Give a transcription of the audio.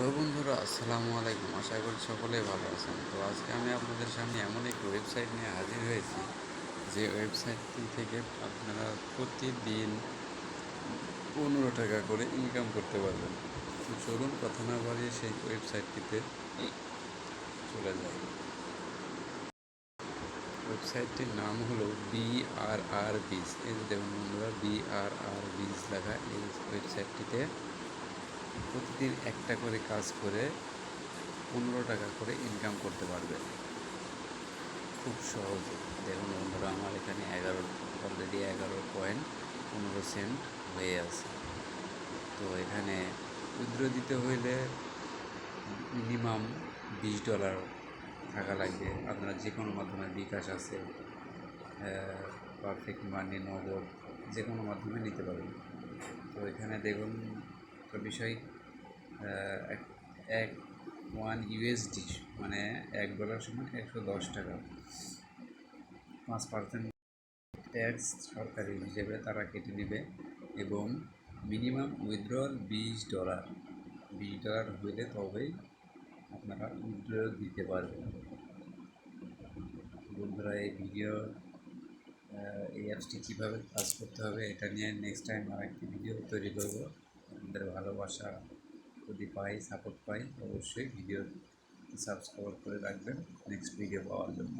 Hello বন্ধুরা, আসসালামু আলাইকুম। আশা করি সকলেই ভালো আছেন। তো আজকে আমি আপনাদের সামনে এমন একটি ওয়েবসাইট নিয়ে হাজির হয়েছি, যে ওয়েবসাইটটি থেকে আপনারা প্রতিদিন পনেরো টাকা করে ইনকাম করতে পারবেন। তো চলুন কথা না বাড়িয়ে সেই ওয়েবসাইটটিতে চলে যায় ওয়েবসাইটটির নাম হলো বিআরআর বিজ এই দেখুন বন্ধুরা বিআরআর বিজ লেখা এই ওয়েবসাইটটিতে প্রতিদিন একটা করে কাজ করে পনেরো টাকা করে ইনকাম করতে পারবে। খুব সহজে। দেখুন বন্ধুরা, আমার এখানে এগারো অলরেডি এগারো পয়েন্ট পনেরো সেন্ট হয়ে আছে। তো এখানে উইথড্র দিতে হইলে মিনিমাম বিশ ডলার টাকা লাগবে। আপনারা যে কোনো মাধ্যমে বিকাশ আছে পারফেক্ট মানি নগদ যে কোনো মাধ্যমে নিতে পারবেন। তো এখানে দেখুন বিষয় এক এক ওয়ান ইউএসডি মানে এক ডলার সমান একশো দশ টাকা। পাঁচ পার্সেন্ট ট্যাক্স সরকারি হিসেবে তারা কেটে নেবে এবং মিনিমাম উইথড্রল বিশ ডলার। বিশ ডলার হইলে তবেই আপনারা উইথড্র দিতে পারবেন। বন্ধুরা, এই ভিডিও এই অ্যাপসটি কীভাবে কাজ করতে হবে এটা নিয়ে নেক্সট টাইম আর একটি ভিডিও তৈরি করব। আপনাদের ভালোবাসা যদি পাই সাপোর্ট পাই, অবশ্যই ভিডিও সাবস্ক্রাইব করে রাখবেন নেক্সট ভিডিও পাওয়ার জন্য।